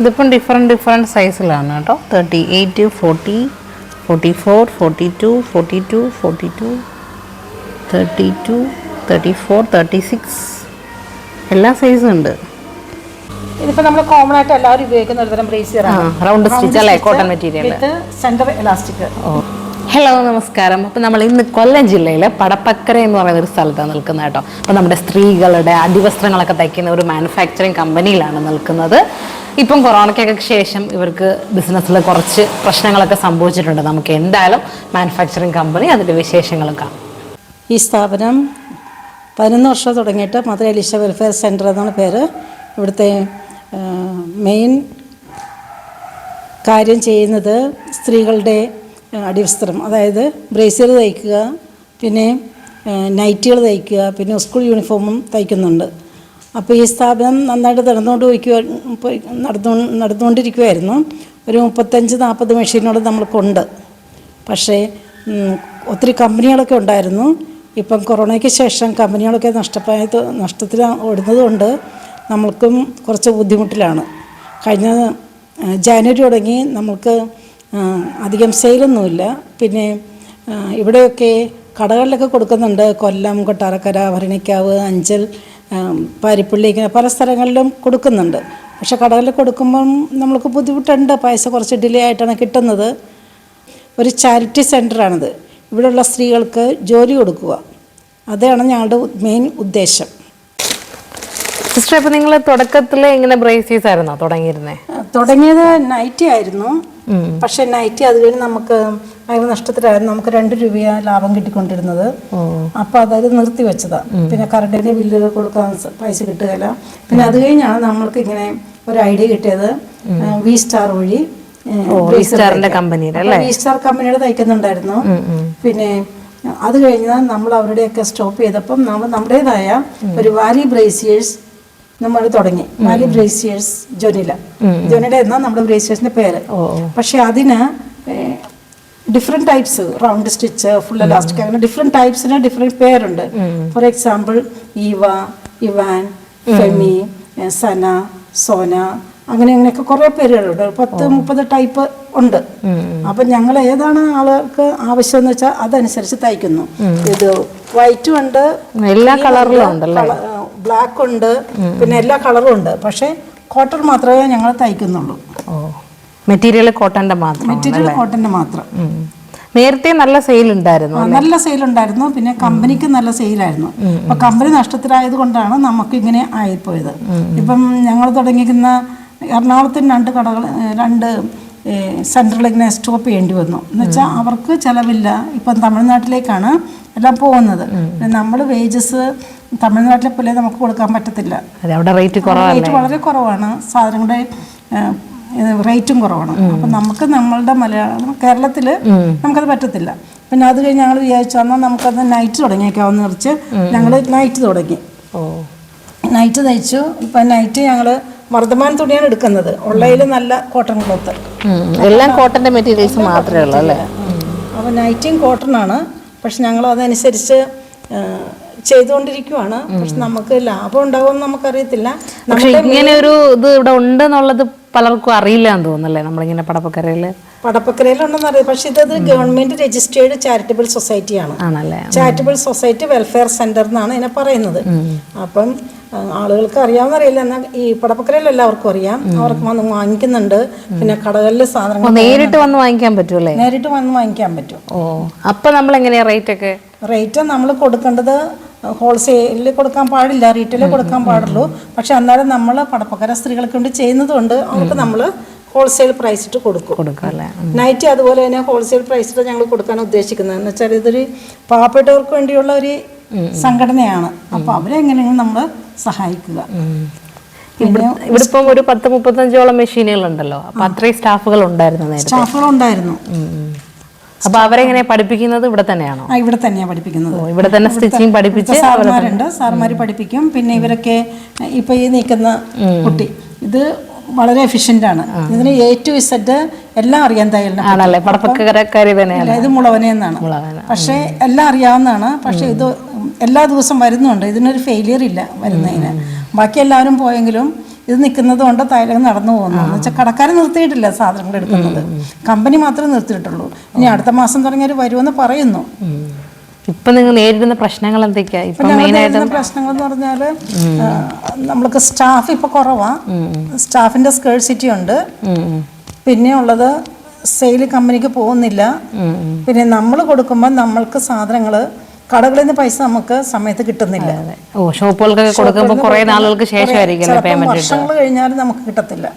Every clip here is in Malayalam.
ഇതിപ്പം ഡിഫറെന്റ് ഡിഫറെന്റ് സൈസിലാണ് കേട്ടോ. Thirty eight forty forty four forty two forty two forty two thirty two thirty four thirty six എല്ലാ സൈസും ഉണ്ട്. ഇതിപ്പോ നമ്മൾ കോമൺ ആയിട്ട് എല്ലാവരും ഉപയോഗിക്കുന്ന ഒരു തരം ബ്രേസിയർ ആണ് റൗണ്ട് സ്റ്റിച്ച് അല്ലേ? Cotton material with centre elastic hello നമസ്കാരം. അപ്പോൾ നമ്മൾ ഇന്ന് കൊല്ലം ജില്ലയിലെ പടപ്പക്കര എന്ന് പറയുന്ന ഒരു സ്ഥലത്താണ് നിൽക്കുന്നത് കേട്ടോ. അപ്പോൾ നമ്മുടെ സ്ത്രീകളുടെ അടിവസ്ത്രങ്ങളൊക്കെ തയ്ക്കുന്ന ഒരു മാനുഫാക്ചറിങ് കമ്പനിയിലാണ് നിൽക്കുന്നത്. ഇപ്പം കൊറോണയ്ക്കൊക്കെ ശേഷം ഇവർക്ക് ബിസിനസ്സിൽ കുറച്ച് പ്രശ്നങ്ങളൊക്കെ സംഭവിച്ചിട്ടുണ്ട്. നമുക്ക് എന്തായാലും മാനുഫാക്ചറിങ് കമ്പനി അതിന്റെ വിശേഷങ്ങളും കാണാം. ഈ സ്ഥാപനം പതിനൊന്ന് വർഷം തുടങ്ങിയിട്ട് മധുര എലിഷ വെൽഫെയർ സെന്റർ എന്നാണ് പേര്. ഇവിടുത്തെ മെയിൻ കാര്യം ചെയ്യുന്നത് സ്ത്രീകളുടെ അടിവസ്ത്രം. അതായത് ബ്രേസിയർ തയ്ക്കുക പിന്നെ നൈറ്റുകൾ തയ്ക്കുക പിന്നെ സ്കൂൾ യൂണിഫോമും തയ്ക്കുന്നുണ്ട്. അപ്പോൾ ഈ സ്ഥാപനം നന്നായിട്ട് നടന്നുകൊണ്ട് പോയിക്കുക പോയി നടന്നു നടന്നുകൊണ്ടിരിക്കുമായിരുന്നു ഒരു മുപ്പത്തഞ്ച് നാൽപ്പത് മെഷീനോട് നമ്മൾക്കുണ്ട്. പക്ഷേ ഒത്തിരി കമ്പനികളൊക്കെ ഉണ്ടായിരുന്നു. ഇപ്പം കൊറോണയ്ക്ക് ശേഷം കമ്പനികളൊക്കെ നഷ്ടപ്പെട്ട നഷ്ടത്തിൽ ഓടുന്നതുകൊണ്ട് നമ്മൾക്കും കുറച്ച് ബുദ്ധിമുട്ടിലാണ്. കഴിഞ്ഞ ജാനുവരി തുടങ്ങി നമ്മൾക്ക് അധികം സെയിലൊന്നുമില്ല. പിന്നെ ഇവിടെയൊക്കെ കടകളിലൊക്കെ കൊടുക്കുന്നുണ്ട്. കൊല്ലം കൊട്ടാരക്കര ഭരണിക്കാവ് അഞ്ചൽ പാരിപ്പള്ളി പല സ്ഥലങ്ങളിലും കൊടുക്കുന്നുണ്ട്. പക്ഷെ കടകളിൽ കൊടുക്കുമ്പം നമ്മൾക്ക് ബുദ്ധിമുട്ടുണ്ട്. പൈസ കുറച്ച് ഡിലേ ആയിട്ടാണ് കിട്ടുന്നത്. ഒരു ചാരിറ്റി സെന്ററാണിത്. ഇവിടെയുള്ള സ്ത്രീകൾക്ക് ജോലി കൊടുക്കുക. അതാണ് ഞങ്ങളുടെ മെയിൻ ഉദ്ദേശം. സിസ്റ്റർ അപ്പോൾ നിങ്ങൾ തുടക്കത്തിൽ ഇങ്ങനെ ബ്രേസീസ് ആയിരുന്നോ തുടങ്ങിയിരുന്നേ തുടങ്ങിയത് നൈറ്റി ആയിരുന്നു. പക്ഷെ നൈറ്റി അത് കഴിഞ്ഞ് നമുക്ക് ഭയങ്കര നഷ്ടത്തിലായിരുന്നു. നമുക്ക് രണ്ട് രൂപയാ ലാഭം കിട്ടിക്കൊണ്ടിരുന്നത്. അപ്പൊ അതായത് നിർത്തി വെച്ചതാ. പിന്നെ കറണ്ടിന്റെ ബില്ല് കൊടുക്കാൻ പൈസ കിട്ടുകയില്ല. പിന്നെ അത് കഴിഞ്ഞാണ് നമ്മൾക്ക് ഇങ്ങനെ ഒരു ഐഡിയ കിട്ടിയത് വി സ്റ്റാർ വഴി വി സ്റ്റാറിന്റെ കമ്പനിയുടെ വി സ്റ്റാർ കമ്പനിയുടെ തയ്ക്കുന്നുണ്ടായിരുന്നു. പിന്നെ അത് കഴിഞ്ഞാൽ നമ്മൾ അവരുടെയൊക്കെ സ്റ്റോപ്പ് ചെയ്തപ്പം നമ്മൾ നമ്മുടേതായ ഒരു വാലി ബ്രേസിയേഴ്സ് നമ്മൾ തുടങ്ങി. മാലി ബ്രേസിയേഴ്സ് ജൊനില ജൊനില എന്നാ നമ്മുടെ ബ്രേസിയേഴ്സിന്റെ പേര്. പക്ഷെ അതിന് different types round stitch full elastic അങ്ങനെ ഡിഫറെന്റ് ടൈപ്സിന് ഡിഫറെന്റ് പേരുണ്ട്. For example Eva Evan Femi Sana Sona അങ്ങനെ അങ്ങനെയൊക്കെ കുറെ പേരുകളുണ്ട്. പത്ത് മുപ്പത് ടൈപ്പ് ഉണ്ട്. അപ്പൊ ഞങ്ങൾ ഏതാണ് ആൾക്ക് ആവശ്യം എന്ന് വെച്ചാൽ അതനുസരിച്ച് തയ്ക്കുന്നു. ഇത് വൈറ്റും ഉണ്ട്. എല്ലാ കളറിലും ഉണ്ടല്ലേ? ബ്ലാക്ക് ഉണ്ട് പിന്നെ എല്ലാ കളറും ഉണ്ട്. പക്ഷേ കോട്ടൺ മാത്രമേ ഞങ്ങൾ തയ്ക്കുന്നുള്ളൂ. മെറ്റീരിയൽ കോട്ടന്റെ മാത്രം മെറ്റീരിയൽ കോട്ടന്റെ മാത്രം. നേരത്തെ നല്ല സെയിൽ ഉണ്ടായിരുന്നു നല്ല സെയിൽ ഉണ്ടായിരുന്നു. പിന്നെ കമ്പനിക്ക് നല്ല സെയിൽ ആയിരുന്നു. അപ്പൊ കമ്പനി നഷ്ടത്തിലായത് കൊണ്ടാണ് നമുക്ക് ഇങ്ങനെ ആയിപ്പോയത്. ഇപ്പം ഞങ്ങൾ തുടങ്ങിയിരിക്കുന്ന എറണാകുളത്തിന് രണ്ട് കടകൾ രണ്ട് സെൻട്രൽ ഇങ്ങനെ സ്റ്റോപ്പ് ചെയ്യേണ്ടി വന്നു. എന്ന് വെച്ചാൽ അവർക്ക് ചിലവില്ല. ഇപ്പം തമിഴ്നാട്ടിലേക്കാണ് എല്ലാം പോകുന്നത്. നമ്മൾ വേജസ് തമിഴ്നാട്ടിലെ പോലെ നമുക്ക് കൊടുക്കാൻ പറ്റത്തില്ല. അതെ അവിടെ റേറ്റ് റേറ്റ് വളരെ കുറവാണ്. സാധനങ്ങളുടെ റേറ്റും കുറവാണ്. അപ്പം നമുക്ക് നമ്മളുടെ മലയാളം കേരളത്തിൽ നമുക്കത് പറ്റത്തില്ല. പിന്നെ അത് കഴിഞ്ഞ് ഞങ്ങൾ വിചാരിച്ചു എന്നാൽ നമുക്കത് നൈറ്റ് തുടങ്ങിയേക്കാമെന്ന് നിറച്ച് ഞങ്ങൾ നൈറ്റ് തുടങ്ങി. ഓ. നൈറ്റ് തയ്ച്ചു. ഇപ്പം നൈറ്റ് ഞങ്ങൾ വർദ്ധമാൻ തുണിയാണ് എടുക്കുന്നത്. ഉള്ളതിൽ നല്ല കോട്ടൺ ക്ലോത്ത് എല്ലാം കോട്ടന്റെ മെറ്റീരിയൽസ് മാത്രമേ ഉള്ളൂ അല്ലേ? അപ്പോൾ നൈറ്റിയും ആണ്. പക്ഷെ ഞങ്ങൾ അതനുസരിച്ച് ചെയ്തുകൊണ്ടിരിക്കുവാണ്. പക്ഷെ നമുക്ക് ലാഭം ഉണ്ടാവുമെന്ന് നമുക്കറിയത്തില്ല. പക്ഷെ ഇങ്ങനെ ഒരു ഇത് ഇവിടെ ഉണ്ടെന്നുള്ളത് പലർക്കും അറിയില്ല എന്ന് തോന്നുന്നല്ലേ? നമ്മളിങ്ങനെ പടപ്പക്കരയിൽ പടപ്പക്കരയിലുണ്ടെന്ന് അറിയാം പക്ഷെ ഇതത് ഗവൺമെന്റ് രജിസ്റ്റേർഡ് ചാരിറ്റബിൾ സൊസൈറ്റിയാണ് ആണല്ലേ? ചാരിറ്റബിൾ സൊസൈറ്റി വെൽഫെയർ സെന്റർ എന്നാണ് ഇതിനെ പറയുന്നത്. അപ്പം ആളുകൾക്ക് അറിയാവുന്ന അറിയില്ല. എന്നാൽ ഈ പടപ്പക്കരയിൽ എല്ലാവർക്കും അറിയാം. അവർക്ക് വന്ന് വാങ്ങിക്കുന്നുണ്ട്. പിന്നെ കടകളിൽ സാധനങ്ങൾ നേരിട്ട് വന്ന് വാങ്ങിക്കാൻ പറ്റുമല്ലേ നേരിട്ട് വന്ന് വാങ്ങിക്കാൻ പറ്റും. ഓ അപ്പൊ നമ്മൾ എങ്ങനെയാ റേറ്റ് ഒക്കെ റേറ്റ് നമ്മൾ കൊടുക്കേണ്ടത് ഹോൾസെയിലിൽ കൊടുക്കാൻ പാടില്ല റീറ്റെയിൽ കൊടുക്കാൻ പാടുള്ളൂ. പക്ഷെ എന്നാലും നമ്മൾ പടപ്പക്കര സ്ത്രീകൾക്ക് വേണ്ടി ചെയ്യുന്നതുകൊണ്ട് അവർക്ക് നമ്മൾ ഹോൾസെയിൽ പ്രൈസ് ഇട്ട് കൊടുക്കും. നൈറ്റ് അതുപോലെ തന്നെ ഹോൾസെയിൽ പ്രൈസിട്ട് ഞങ്ങൾ കൊടുക്കാൻ ഉദ്ദേശിക്കുന്നത്. എന്ന് വെച്ചാൽ ഇതൊരു പാവപ്പെട്ടവർക്ക് വേണ്ടിയുള്ള ഒരു സംഘടനയാണ്. അപ്പോൾ അവരെങ്ങനെയെങ്കിലും നമ്മൾ സഹായിക്കുക. ഇവിടെ ഇവിടെ ഇപ്പം ഒരു പത്ത് മുപ്പത്തഞ്ചോളം മെഷീനുകൾ ഉണ്ടല്ലോ അപ്പൊ അത്രയും സ്റ്റാഫുകൾ ഉണ്ടായിരുന്നു സ്റ്റാഫുകൾ സ്റ്റാഫുകളുണ്ടായിരുന്നു അപ്പൊ അവരെങ്ങനെ പഠിപ്പിക്കുന്നത് ഇവിടെ തന്നെയാണോ? ആ ഇവിടെ തന്നെയാണ് പഠിപ്പിക്കുന്നത്. ഇവിടെ തന്നെ സ്റ്റിച്ചിങ് പഠിപ്പിച്ച് സാർമാരുണ്ട് സാർമാർ പഠിപ്പിക്കും. പിന്നെ ഇവരൊക്കെ ഇപ്പൊ ഈ നിൽക്കുന്ന കുട്ടി ഇത് വളരെ എഫിഷ്യന്റ് ആണ്. ഇതിന് എ ടു ഇസഡ് എല്ലാം അറിയാൻ തയ്യലിനെ പറ്റി. ആണല്ലേ? പടപ്പക്കരക്കാരി തന്നെയാണ് ഇല്ല, ഇത് മുളവനെ എന്നാണ്. പക്ഷേ എല്ലാം അറിയാവുന്നതാണ്. പക്ഷെ ഇത് എല്ലാ ദിവസം വരുന്നുണ്ട്. ഇതിനൊരു ഫെയിലിയർ ഇല്ല വരുന്നതിന്. ബാക്കി എല്ലാവരും പോയെങ്കിലും ഇത് നിൽക്കുന്നത് കൊണ്ട് തയ്യലകം നടന്നു പോകുന്നു. എന്ന് വെച്ചാൽ കടക്കാരെ നിർത്തിയിട്ടില്ല സാധനങ്ങൾ എടുക്കുന്നത്. കമ്പനി മാത്രമേ നിർത്തിയിട്ടുള്ളൂ. ഇനി അടുത്ത മാസം തുടങ്ങിയവർ വരുമെന്ന് പറയുന്നു. ഇപ്പൊ നിങ്ങൾ നേരിടുന്ന പ്രശ്നങ്ങൾ എന്തൊക്കെയാണ് പ്രശ്നങ്ങൾ എന്ന് പറഞ്ഞാൽ നമ്മൾക്ക് സ്റ്റാഫ് ഇപ്പൊ കുറവാ. സ്റ്റാഫിന്റെ സ്കേഴ്സിറ്റി ഉണ്ട്. പിന്നെ ഉള്ളത് സെയിൽ കമ്പനിക്ക് പോകുന്നില്ല. പിന്നെ നമ്മൾ കൊടുക്കുമ്പോൾ നമ്മൾക്ക് സാധനങ്ങൾ കടകളിൽ നിന്ന് പൈസ നമുക്ക് സമയത്ത് കിട്ടുന്നില്ല. ഓ ഷോപ്പുകൾക്കൊക്കെ കൊടുക്കുമ്പോൾ കുറെ നാളുകൾക്ക് ശേഷമായിരിക്കും പേയ്മെന്റ് വർഷങ്ങൾ കഴിഞ്ഞാലും നമുക്ക് കിട്ടത്തില്ല.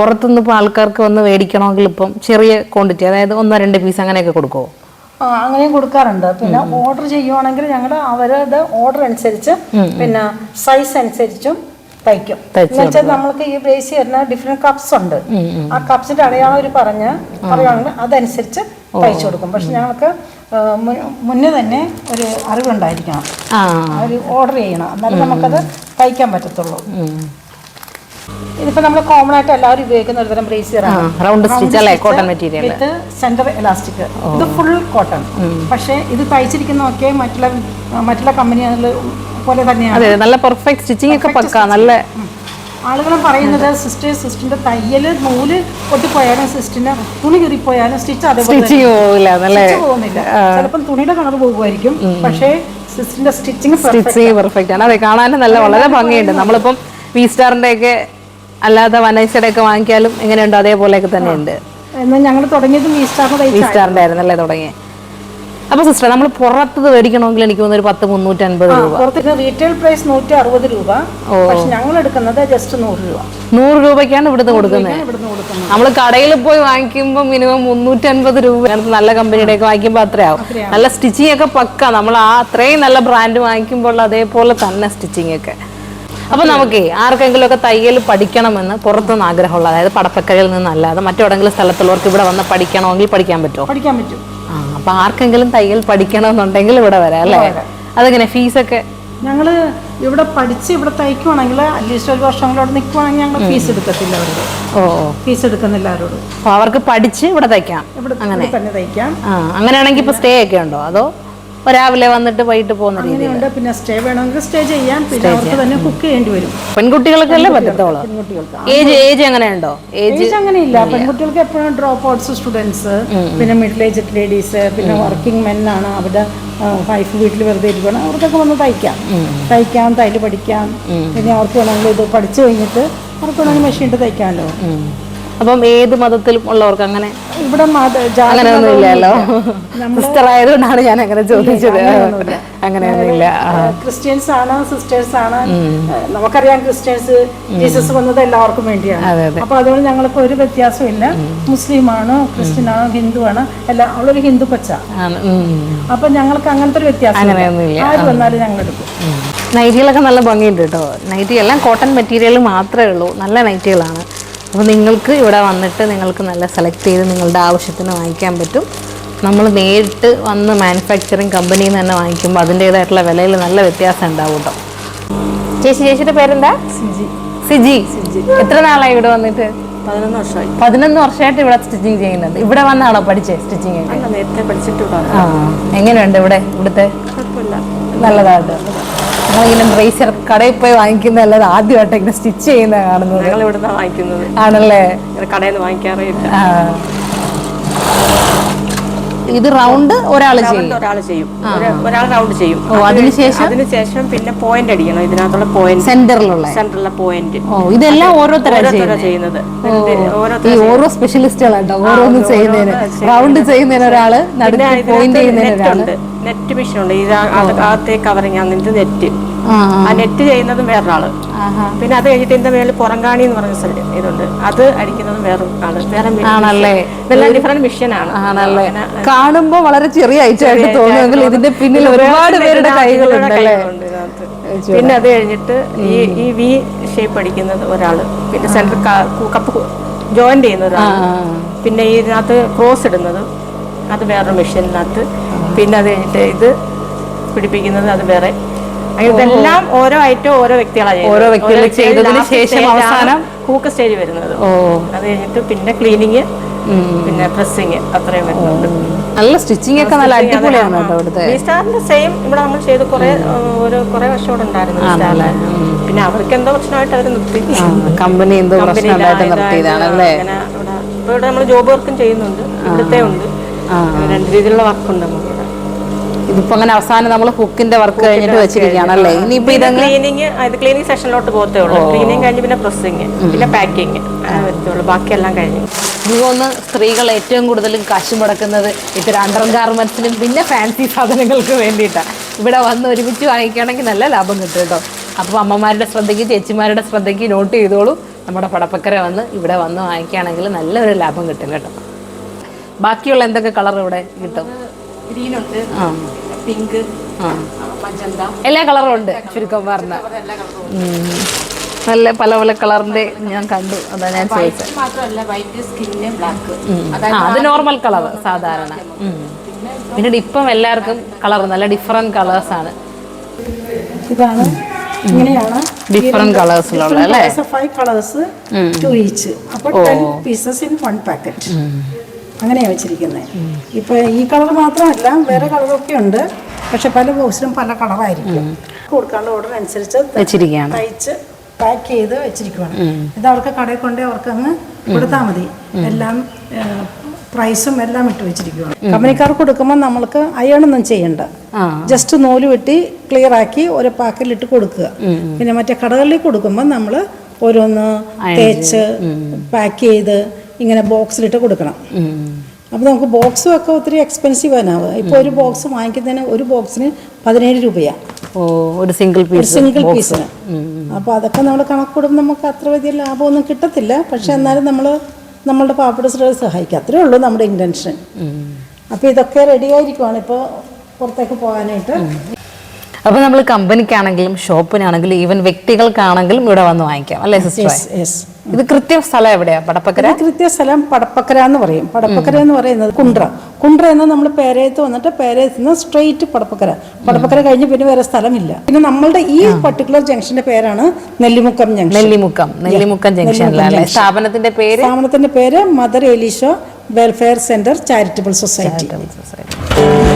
പുറത്തുനിന്ന് ഇപ്പോൾ ആൾക്കാർക്ക് വന്ന് മേടിക്കണമെങ്കിൽ ഇപ്പം ചെറിയ ക്വാണ്ടിറ്റി അതായത് ഒന്നോ രണ്ട് പീസ് അങ്ങനെയൊക്കെ കൊടുക്കുമോ അങ്ങനെയും കൊടുക്കാറുണ്ട്. പിന്നെ ഓർഡർ ചെയ്യുവാണെങ്കിൽ ഞങ്ങൾ അവരുടെ ഓർഡർ അനുസരിച്ച് പിന്നെ സൈസ് അനുസരിച്ചും തയ്ക്കും. എന്ന് വെച്ചാൽ നമ്മൾക്ക് ഈ ബ്രേസ് വരുന്ന ഡിഫറെന്റ് കപ്സ് ഉണ്ട്. ആ കപ്സിന്റെ അടയാളം അവർ പറഞ്ഞ് പറയുവാണെങ്കിൽ അതനുസരിച്ച് തയ്ച്ചു കൊടുക്കും. പക്ഷെ ഞങ്ങൾക്ക് മുന്നേ തന്നെ ഒരു അറിവുണ്ടായിരിക്കണം. ഒരു ഓർഡർ ചെയ്യണം. എന്നാലും നമുക്കത് തയ്ക്കാൻ പറ്റത്തുള്ളൂ. ഇതിപ്പോ നമ്മൾ കോമൺ ആയിട്ട് എല്ലാവരും ഉപയോഗിക്കുന്ന ഒരു തരം ബ്രേസിയർ ആണ് റൗണ്ട് സ്റ്റിച്ച് അല്ലേ? Cotton material with centre elastic ഇത് ഫുൾ കോട്ടൺ പക്ഷേ ഇത് തയ്ച്ചിരിക്കുന്നതൊക്കെ മറ്റുള്ള മറ്റുള്ള കമ്പനികളിൽ പോലെ തന്നെയാണ്. അതെ നല്ല പെർഫെക്റ്റ് സ്റ്റിച്ചിങ് ഒക്കെ പക്ക നല്ല ആളുകൾ പറയുന്നത് സിസ്റ്റർ സിസ്റ്ററിന്റെ തയ്യൽ നൂൽ പൊട്ടിപ്പോയാലും സിസ്റ്ററിന്റെ തുണി കീറിപ്പോയാലും സ്റ്റിച്ച് അതേപോലെ പോകുന്നില്ല ചിലപ്പം തുണിയുടെ കളർ പോകുമായിരിക്കും. പക്ഷേ സിസ്റ്ററിന്റെ സ്റ്റിച്ചിങ് സ്റ്റിച്ചിങ് പെർഫെക്റ്റ് ആണ്. അതെ കാണാനും നല്ല വളരെ ഭംഗിയുണ്ട്. നമ്മളിപ്പം വി സ്റ്റാറിന്റെ ഒക്കെ അല്ലാതെ വനൈസയുടെ ഒക്കെ വാങ്ങിക്കാലും എങ്ങനെയുണ്ടോ? അതേപോലെയൊക്കെ തന്നെ ഉണ്ട് എന്നാൽ ഞങ്ങൾ തുടങ്ങിയത് വി സ്റ്റാറിന്റെ വി സ്റ്റാറിന്റെ ആയിരുന്നല്ലേ തുടങ്ങിയത് അപ്പൊ സിസ്റ്റർ നമ്മൾ പുറത്ത് മേടിക്കണമെങ്കിൽ എനിക്ക് തോന്നുന്നു ഒരു പത്ത് മുന്നൂറ്റി അൻപത് രൂപ. പുറത്തേക്ക് റീറ്റെയിൽ പ്രൈസ് നൂറ്റി അറുപത് രൂപ പക്ഷെ ഞങ്ങൾ എടുക്കുന്നത് ജസ്റ്റ് നൂറ് രൂപ. നൂറ് രൂപയ്ക്കാണ് ഇവിടുന്ന് കൊടുക്കുന്നത്. നമ്മൾ കടയിൽ പോയി വാങ്ങിക്കുമ്പോൾ മിനിമം മുന്നൂറ്റി അൻപത് രൂപ നല്ല കമ്പനിയുടെ ഒക്കെ വാങ്ങിക്കുമ്പോൾ അത്രയാവും. നല്ല സ്റ്റിച്ചിങ് ഒക്കെ പക്ക. നമ്മൾ ആ അത്രയും നല്ല ബ്രാൻഡ് വാങ്ങിക്കുമ്പോൾ അതേപോലെ തന്നെ സ്റ്റിച്ചിങ് ഒക്കെ. അപ്പൊ നമുക്ക് ആർക്കെങ്കിലും ഒക്കെ തയ്യൽ പഠിക്കണമെന്ന് പുറത്തുനിന്ന് ആഗ്രഹമുള്ള അതായത് പടപ്പക്കരയിൽ നിന്നല്ലാതെ മറ്റെവിടെങ്കിലും സ്ഥലത്തുള്ളവർക്ക് ഇവിടെ വന്ന് പഠിക്കണമെങ്കിൽ പഠിക്കാൻ പറ്റുമോ? പഠിക്കാൻ പറ്റും. അപ്പൊ ആർക്കെങ്കിലും തയ്യൽ പഠിക്കണമെന്നുണ്ടെങ്കിൽ ഇവിടെ വരാം അല്ലേ? അതെങ്ങനെ ഫീസൊക്കെ? ഞങ്ങൾ ഇവിടെ പഠിച്ച് ഇവിടെ തയ്ക്കുവാണെങ്കിൽ അറ്റ്ലീസ്റ്റ് ഒരു വർഷം കൂടെ നിൽക്കുവാണെങ്കിൽ ഞങ്ങൾ ഫീസ് എടുക്കത്തില്ല അവരോട്. ഓ ഫീസ് എടുക്കുന്നില്ല അവരോട്. അവർക്ക് പഠിച്ച് ഇവിടെ തയ്ക്കാം. ഇവിടെ അങ്ങനെ. തന്നെ തയ്ക്കാം. അങ്ങനെയാണെങ്കിൽ ഇപ്പൊ സ്റ്റേ ഒക്കെ ഉണ്ടോ? അതോ രാവിലെ വന്നിട്ട് വൈകിട്ട് പോകുന്ന രീതി അങ്ങനെയുണ്ട് പിന്നെ സ്റ്റേ വേണമെങ്കിൽ സ്റ്റേ ചെയ്യാം. പിന്നെ അവർക്ക് തന്നെ കുക്ക് ചെയ്യേണ്ടി വരും. പെൺകുട്ടികൾക്കല്ലേ പറ്റത്തോളൂ പെൺകുട്ടികൾക്ക്. ഏജ് ഏജ് അങ്ങനെയുണ്ടോ ഏജ് അങ്ങനെ അങ്ങനെയില്ല. പെൺകുട്ടികൾക്ക് എപ്പോഴും ഡ്രോപ്പ് ഔട്ട്സ് സ്റ്റുഡൻസ് പിന്നെ മിഡിൽ ഏജ് ലേഡീസ് പിന്നെ വർക്കിംഗ് മെൻ ആണ്. അവരുടെ വൈഫ് വീട്ടിൽ വെറുതെ ഇരിക്കണം അവർക്കൊക്കെ വന്ന് തയ്ക്കാം. തയ്ക്കാം തയ്യൽ പഠിക്കാം. പിന്നെ അവർക്ക് വേണമെങ്കിൽ ഇത് പഠിച്ചു കഴിഞ്ഞിട്ട് അവർക്ക് വേണമെങ്കിൽ മെഷീൻ ഇട്ട് തയ്ക്കാമല്ലോ. അപ്പം ഏത് മതത്തിലും ഉള്ളവർക്ക് അങ്ങനെ ഇവിടെ അങ്ങനെ ഒന്നും ഇല്ലല്ലോ. സിസ്റ്റർ ആയതുകൊണ്ടാണ് ഞാൻ അങ്ങനെ ചോദിച്ചത് അങ്ങനെയൊന്നുമില്ല. ക്രിസ്ത്യൻസ് ആണ് സിസ്റ്റേഴ്സ് ആണ് നമുക്കറിയാം ക്രിസ്ത്യൻസ് ജീസസ് വന്നത് എല്ലാവർക്കും വേണ്ടിയാണ്. അപ്പൊ അതുകൊണ്ട് ഞങ്ങൾക്ക് ഒരു വ്യത്യാസമില്ല ക്രിസ്ത്യൻ ആണോ ഹിന്ദു ആണ് എല്ലാ അവളൊരു ഹിന്ദു പച്ച അപ്പൊ ഞങ്ങൾക്ക് അങ്ങനത്തെ ഒരു വ്യത്യാസം അങ്ങനെയൊന്നുമില്ല. ആര് വന്നാലും ഞങ്ങൾ എടുക്കും നൈറ്റികളൊക്കെ നല്ല ഭംഗിയുണ്ട് കേട്ടോ. നൈറ്റി എല്ലാം കോട്ടൺ മെറ്റീരിയൽ മാത്രമേ ഉള്ളൂ. നല്ല നൈറ്റികളാണ്. അപ്പോൾ നിങ്ങൾക്ക് ഇവിടെ വന്നിട്ട് നിങ്ങൾക്ക് നല്ല സെലക്ട് ചെയ്ത് നിങ്ങളുടെ ആവശ്യത്തിന് വാങ്ങിക്കാൻ പറ്റും. നമ്മൾ നേരിട്ട് വന്ന് മാനുഫാക്ചറിങ് കമ്പനിയിൽ നിന്ന് തന്നെ വാങ്ങിക്കുമ്പോൾ അതിന്റേതായിട്ടുള്ള വിലയിൽ നല്ല വ്യത്യാസം ഉണ്ടാവും കേട്ടോ. ചേച്ചി ചേച്ചിയുടെ പേരെന്താ? സിജി. സിജി. എത്ര നാളായി ഇവിടെ വന്നിട്ട്? പതിനൊന്ന് വർഷമായി. പതിനൊന്ന് വർഷമായിട്ട് ഇവിടെ സ്റ്റിച്ചിങ് ചെയ്യുന്നത് ഇവിടെ വന്നാണോ പഠിച്ചത് സ്റ്റിച്ചിങ് നേരത്തെ പഠിച്ചിട്ട് ആ എങ്ങനെയുണ്ട് ഇവിടെ ഇവിടുത്തെ? നല്ലതായിട്ട് നമ്മളിങ്ങനെ ബ്രേസർ കടയിൽ പോയി വാങ്ങിക്കുന്നതല്ലാതെ ആദ്യമായിട്ട് ഇങ്ങനെ സ്റ്റിച്ച് ചെയ്യുന്ന കാണുന്നത്. ഞങ്ങൾ ഇവിടുന്ന് വാങ്ങിക്കുന്നത്. ആണല്ലേ? കടയിൽ നിന്ന് വാങ്ങിക്കാറേ. ഇത് റൗണ്ട് ഒരാൾ ചെയ്യും. ഒരാൾ ചെയ്യും. ഒരാൾ റൗണ്ട് ചെയ്യും. അതിനുശേഷം? അതിനുശേഷം പിന്നെ പോയിന്റ് അടിക്കണം. ഇതിനകത്തുള്ള പോയിന്റ് സെന്ററിലുള്ള സെന്ററിലെ പോയിന്റ് ഓ ഇതെല്ലാം ഓരോരുത്തരാണ് ഓരോരുത്തരാ ചെയ്യുന്നത്. ഈ ഓരോ സ്പെഷ്യലിസ്റ്റുകളാട്ടോ ഓരോന്നും ചെയ്യുന്നതിന്. റൗണ്ട് ചെയ്യുന്നതിന് ഒരാൾ പോയിന്റ് ചെയ്യുന്നതിന് നെറ്റ് ഒരാൾ. നെറ്റ് മെഷീൻ ഉണ്ട്. ഇത് അകത്തെ കവറിങ് ആണ് നെറ്റ് ആ നെറ്റ് ചെയ്യുന്നതും വേറൊരാൾ. പിന്നെ അത് കഴിഞ്ഞിട്ട് ഇതിന്റെ മേളിൽ പുറങ്കാണി എന്ന് പറഞ്ഞ സ്ഥലം ഇതുണ്ട്. അത് അടിക്കുന്നതും വേറെ ആൾ. വേറെ ആണല്ലേ? ഇതെല്ലാം ഡിഫറെന്റ് മെഷീനാണ് ആണല്ലേ? കാണുമ്പോ വളരെ ചെറിയ ഐറ്റം ആയിട്ട് തോന്നുമെങ്കിൽ ഇതിന്റെ പിന്നിൽ ഒരുപാട് പേരുടെ കൈകളുണ്ട് പിന്നെ അത് കഴിഞ്ഞിട്ട് ഈ ഈ വി ഷേപ്പ് അടിക്കുന്നത് ഒരാൾ. പിന്നെ സെന്റർ കപ്പ് ജോയിൻ ചെയ്യുന്ന ഒരാൾ പിന്നെ ഇതിനകത്ത് ക്രോസ് ഇടുന്നത് അത് വേറൊരു മെഷീനിനകത്ത് പിന്നെ അത് കഴിഞ്ഞിട്ട് ഇത് പിടിപ്പിക്കുന്നത് അത് വേറെ ഇതെല്ലാം ഓരോ ഐറ്റം ഓരോ വ്യക്തികളാണ് ഓരോ വ്യക്തികൾ ചെയ്തതിന് ശേഷം അവസാനം കൂക്ക സ്റ്റേജ് വരുന്നത്. ഓ. അത് കഴിഞ്ഞിട്ട് പിന്നെ ക്ലീനിങ് പിന്നെ പ്രസ്സിങ് അത്രയും വരുന്നുണ്ട്. നല്ല സ്റ്റിച്ചിങ് ഒക്കെ നല്ല അടിപൊളിയാണ് കേട്ടോ ഇവിടുത്തെ? വി സ്റ്റാറിന്റെ സെയിം ഇവിടെ നമ്മൾ ചെയ്ത് കുറെ ഒരു കുറെ വർഷം ഇവിടെ ഉണ്ടായിരുന്നു പിന്നെ അവർക്ക് എന്തോ പ്രശ്നമായിട്ട് അവർ നിർത്തി. കമ്പനി എന്തോ പ്രശ്നമായിട്ട് നിർത്തിയതാണ് അല്ലേ? ഇവിടെ നമ്മൾ ജോബ് വർക്കും ചെയ്യുന്നുണ്ട്. ഇവിടുത്തെ ഉണ്ട്. രണ്ട് രീതിയിലുള്ള വർക്കുണ്ട് നമുക്ക്. ഇതിപ്പോ അങ്ങനെ അവസാനം നമ്മൾ ഹുക്കിന്റെ വർക്ക് കഴിഞ്ഞിട്ട് വെച്ചിരിക്കുകയാണല്ലേ ഇനിയിപ്പോ ഇത് ക്ലീനിങ് ഇത് ക്ലീനിങ് സെഷനിലോട്ട് പോകത്തേ ഉള്ളൂ. ക്ലീനിങ് കഴിഞ്ഞ് പിന്നെ പ്രസ്സിങ് പിന്നെ പാക്കിങ് വരത്തുള്ളൂ ബാക്കിയെല്ലാം കഴിഞ്ഞു. ഇതുപോലെ സ്ത്രീകൾ ഏറ്റവും കൂടുതൽ കാശ് മുടക്കുന്നത് ഇത്തരം അണ്ടർ ഗാർമെന്റ്സിനും പിന്നെ ഫാൻസി സാധനങ്ങൾക്ക് വേണ്ടിയിട്ടാണ് ഇവിടെ വന്ന് ഒരുമിച്ച് വാങ്ങിക്കുകയാണെങ്കിൽ നല്ല ലാഭം കിട്ടും കേട്ടോ. അപ്പോൾ അമ്മമാരുടെ ശ്രദ്ധയ്ക്ക് ചേച്ചിമാരുടെ ശ്രദ്ധയ്ക്ക് നോട്ട് ചെയ്തോളൂ. നമ്മുടെ പടപ്പക്കര വന്ന് ഇവിടെ വന്ന് വാങ്ങിക്കുകയാണെങ്കിൽ നല്ലൊരു ലാഭം കിട്ടും കേട്ടോ. ബാക്കിയുള്ള എന്തൊക്കെ കളർ ഇവിടെ കിട്ടും? ഗ്രീൻ ഉണ്ട് പിങ്ക് എല്ലാ കളറും ഉണ്ട്. ചുരുക്കം പറഞ്ഞ നല്ല പല പല കളറിന്റെ ഞാൻ കണ്ടു. അതാ ഞാൻ ചോദിച്ചത് മാത്രമല്ല വൈറ്റ് സ്കിന്ന് ബ്ലാക്ക് ആ അത് നോർമൽ കളർ സാധാരണ. പിന്നെ പിന്നീട് ഇപ്പം എല്ലാവർക്കും കളർ നല്ല ഡിഫറെന്റ് കളേഴ്സ് ആണ്. ഇതാണ്. ഇങ്ങനെയാണ്. ഡിഫറെന്റ് കളേഴ്സിലുള്ള അല്ലേ? ഫൈവ് കളേഴ്സ് ടു ഈച്ച് അപ്പോൾ ten pieces in one packet അങ്ങനെയാണ് വെച്ചിരിക്കുന്നത് ഇപ്പൊ ഈ കളർ മാത്രമല്ല വേറെ കളറൊക്കെ ഉണ്ട്. പക്ഷെ പല ബോക്സിലും പല കളറായിരിക്കും. കൊടുക്കാനുള്ള ഓർഡർ അനുസരിച്ച് വെച്ചിരിക്കുകയാണ്. തയ്ച്ച് പാക്ക് ചെയ്ത് വെച്ചിരിക്കുവാണ്. ഇത് അവർക്ക് കടയിൽ കൊണ്ടേ അവർക്ക് അങ്ങ് കൊടുത്താൽ മതി. എല്ലാം പ്രൈസും എല്ലാം ഇട്ട് വെച്ചിരിക്കുവാണ്. കമ്പനിക്കാർക്ക് കൊടുക്കുമ്പോൾ നമ്മൾക്ക് അയണൊന്നും ചെയ്യണ്ട. ജസ്റ്റ് നൂൽ വെട്ടി ക്ലിയർ ആക്കി ഒരു പാക്കിലിട്ട് കൊടുക്കുക. പിന്നെ മറ്റേ കടകളിൽ കൊടുക്കുമ്പോൾ നമ്മൾ ഓരോന്ന് തേച്ച് പാക്ക് ചെയ്ത് ഇങ്ങനെ ബോക്സിലിട്ട് കൊടുക്കണം. അപ്പോൾ നമുക്ക് ബോക്സും ഒക്കെ ഒത്തിരി എക്സ്പെൻസീവ് ആനാവുക ഇപ്പോൾ ഒരു ബോക്സ് വാങ്ങിക്കുന്നതിന് ഒരു ബോക്സിന് പതിനേഴ് രൂപയാണ് ഒരു സിംഗിൾ പീസ് സിംഗിൾ പീസിന് അപ്പോൾ അതൊക്കെ നമ്മൾ കണക്കൂടുമ്പോൾ നമുക്ക് അത്ര വലിയ ലാഭമൊന്നും കിട്ടത്തില്ല. പക്ഷേ എന്നാലും നമ്മൾ നമ്മളുടെ പാവപ്പെട്ട സ്ത്രീകളെ സഹായിക്കുക അത്രേ ഉള്ളൂ നമ്മുടെ ഇന്റൻഷൻ അപ്പോൾ ഇതൊക്കെ റെഡി ആയിരിക്കുവാണ് ഇപ്പോൾ പുറത്തേക്ക് പോകാനായിട്ട്. അപ്പൊ നമ്മൾ കമ്പനിക്കാണെങ്കിലും ഷോപ്പിനാണെങ്കിലും ഈവൻ വ്യക്തികൾക്കാണെങ്കിലും ഇവിടെ വന്ന് വാങ്ങിക്കാം. അല്ലേ സിസ്റ്റർ ഇത് കൃത്യ സ്ഥലം എവിടെയാ? പടപ്പക്കര കൃത്യ സ്ഥലം പടപ്പക്കര എന്ന് പറയും. പടപ്പക്കര എന്ന് പറയുന്നത് കുണ്ട്ര. കുണ്ട്ര എന്ന് നമ്മൾ പേരയത്ത് വന്നിട്ട് പേരയത്ത് നിന്ന് സ്ട്രെയിറ്റ് പടപ്പക്കര പടപ്പക്കര കഴിഞ്ഞ് പിന്നെ വേറെ സ്ഥലമില്ല. പിന്നെ നമ്മളുടെ ഈ പർട്ടിക്കുലർ ജംഗ്ഷന്റെ പേരാണ് നെല്ലിമുക്കം ജംഗ്ഷൻ നെല്ലിമുക്കം. നെല്ലിമുക്കം ജംഗ്ഷൻ സ്ഥാപനത്തിന്റെ പേര്? സ്ഥാപനത്തിന്റെ പേര് mother Elisha welfare centre charitable society. Society.